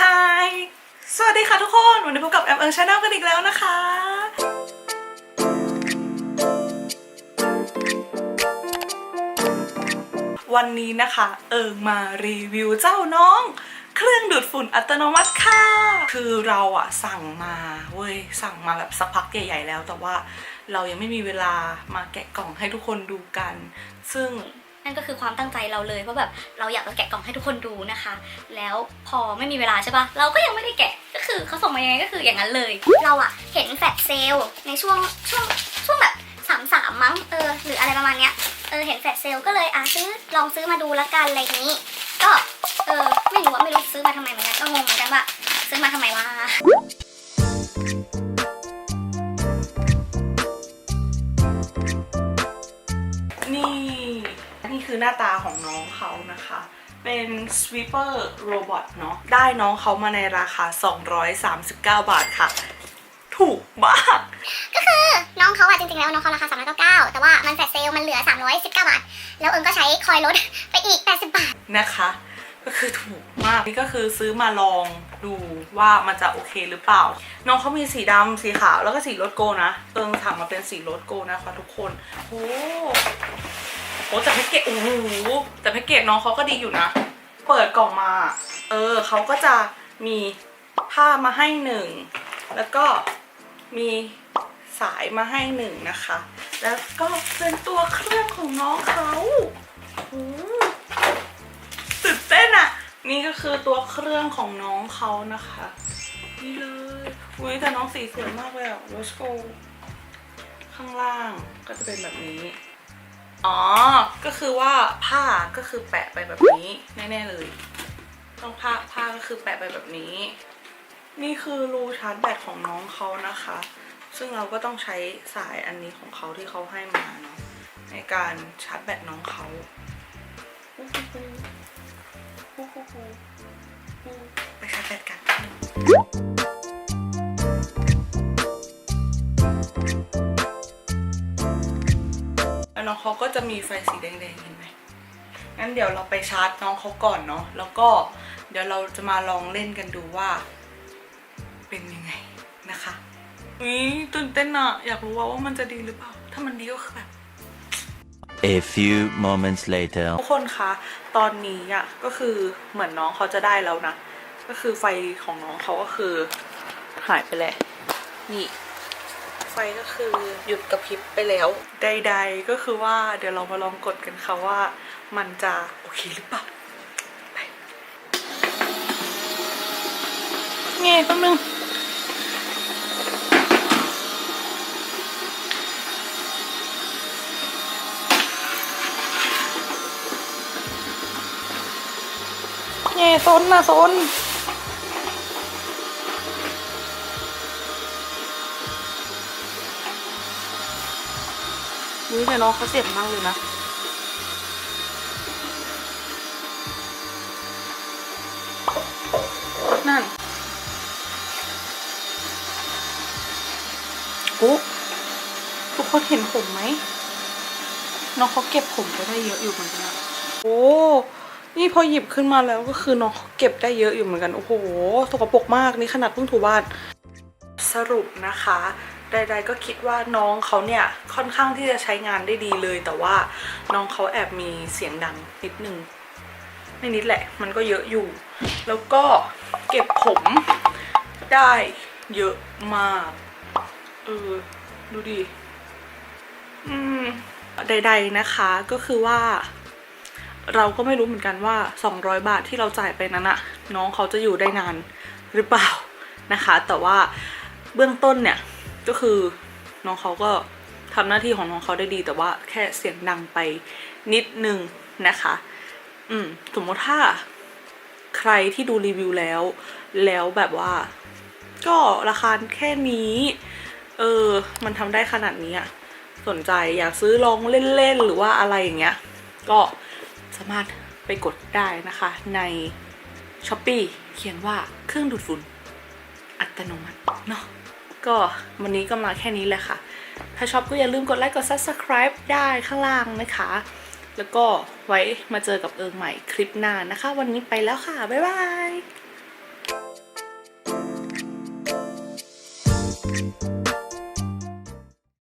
ฮายสวัสดีค่ะทุกคน วันนี้พบกับแอมเอิงชาแนลกันอีกแล้วนะคะ วันนี้นะคะ เอิงมารีวิวเจ้าน้องเครื่องดูดฝุ่นอัตโนมัติค่ะ คือเราอะสั่งมาเว้ยสั่งมาแบบสักพักใหญ่ๆแล้ว แต่ว่าเรายังไม่มีเวลามาแกะกล่องให้ทุกคนดูกัน ซึ่ง นั่นก็คือความตั้งใจเราเลยเพราะแบบเราอยากจะแกะกล่องให้ทุกคนดูนะคะ แล้วพอไม่มีเวลาใช่ปะเราก็ยังไม่ได้แกะก็คือเขาส่งมายังไงก็คืออย่างนั้นเลย เราอะเห็นแฟลชเซลในช่วงช่วงช่วงแบบสามสามมั้งเออหรืออะไรประมาณเนี้ยเออเห็นแฟลชเซลก็เลยอะซื้อลองซื้อมาดูละกันอะไรอย่างนี้ ก็เออไม่รู้ว่าไม่รู้ซื้อมาทำไมเหมือนกันก็งงเหมือนกันว่าซื้อมาทำไมวะ นี่คือหน้าตาของน้องเขานะคะ เป็น sweeper robot เนาะได้น้องเขามาในราคา 239 บาทค่ะ ถูกมากน้องเขาอะจริงๆแล้วน้องเขาราคา399แต่ว่ามันแฟลชเซลล์มันเหลือ 319 บาท แล้วเอิงก็ใช้คอยลดไปอีก 80 บาท นะคะ ก็คือถูกมาก นี่ก็คือซื้อมาลองดูว่ามันจะโอเคหรือเปล่า น้องเขามีสีดำสีขาวแล้วก็สีรถโกนะ เอิงสั่งมาเป็นสีรถโกนะคะทุกคนโอ้ โหแต่แพ็กเกจโอ้โหแต่แพ็กเกจน้องเขาก็ดีอยู่นะ เปิดกล่องมา เออเขาก็จะมีผ้ามาให้หนึ่งแล้วก็มีสายมาให้หนึ่งนะคะ แล้วก็เป็นตัวเครื่องของน้องเขาตื่นเต้นอะนี่ก็คือตัวเครื่องของน้องเขานะคะ นี่เลยอุ้ยแต่น้องสีสวยมากเลยอะ Rose Gold ข้างล่างก็จะเป็นแบบนี้ อ๋อ ก็คือว่าผ้าก็คือแปะไปแบบนี้แน่ๆเลย ต้องผ้าผ้าก็คือแปะไปแบบนี้ นี่คือรูชาร์จแบตของน้องเขานะคะ ซึ่งเราก็ต้องใช้สายอันนี้ของเขาที่เขาให้มาเนาะในการชาร์จแบตน้องเขาไปชาร์จแบตกัน น้องเขาก็จะมีไฟสีแดงๆเห็นไหมงั้นเดี๋ยวเราไปชาร์จน้องเขาก่อนเนาะแล้วก็เดี๋ยวเราจะมาลองเล่นกันดูว่า เป็นยังไงนะคะอุ้ยตื่นเต้นอะอยากรู้ว่าว่ามันจะดีหรือเปล่า ถ้ามันดีก็คือแบบ A few moments later. ทุกคนคะ ตอนนี้อะก็คือเหมือนน้องเขาจะได้แล้วนะ ก็คือไฟของน้องเขาก็คือ หายไปแล้วนี่ ไฟก็คือหยุดกระพริบไปแล้ว ใด ๆ ก็คือว่าเดี๋ยวเรามาลองกดกันค่ะว่า มันจะโอเคหรือเปล่าไปเงี้ยแป๊บนึงเย่ซนนะโซน อุ้ยแต่น้องเขาเสียบมากเลยนะนั่นโอ้ทุกคนเห็นผมไหมน้องเขาเก็บผมไปได้เยอะอยู่เหมือนกันนะโอ้นี่พอหยิบขึ้นมาแล้วก็คือน้องเขาเก็บได้เยอะอยู่เหมือนกัน โอ้โหสกปรกมากนี่ขนาดเพิ่งถูบ้าน สรุปนะคะ ใดๆก็คิดว่าน้องเขาเนี่ยค่อนข้างที่จะใช้งานได้ดีเลย แต่ว่าน้องเขาแอบมีเสียงดังนิดนึงไม่นิดแหละ มันก็เยอะอยู่ แล้วก็เก็บผมได้เยอะมากเออดูดิอืมใด ๆนะคะก็คือว่า เราก็ไม่รู้เหมือนกันว่า 200 บาทที่เราจ่ายไปนั้นอะน้องเขาจะอยู่ได้นานหรือเปล่านะคะ แต่ว่าเบื้องต้นเนี่ย ก็คือน้องเขาก็ทำหน้าที่ของน้องเขาได้ดี แต่ว่าแค่เสียงดังไปนิดนึงนะคะ อืมสมมติถ้าใครที่ดูรีวิวแล้ว แล้วแบบว่า ก็ราคาแค่นี้ เออ มันทำได้ขนาดนี้อะสนใจอยากซื้อลองเล่นๆ หรือว่าอะไรอย่างเงี้ย ก็สามารถไปกดได้นะคะ ใน s h อ p e e เขียนว่าเครื่องดูดฝุ่นอัตโนมัติเนาะ ก็วันนี้ก็มาแค่นี้แหละค่ะ ถ้าชอบก็อย่าลืมกดไลค์กด subscribe ได้ข้างล่างนะคะ แล้วก็ไว้มาเจอกับเอิงใหม่คลิปหน้านะคะ วันนี้ไปแล้วค่ะ บ๊ายบาย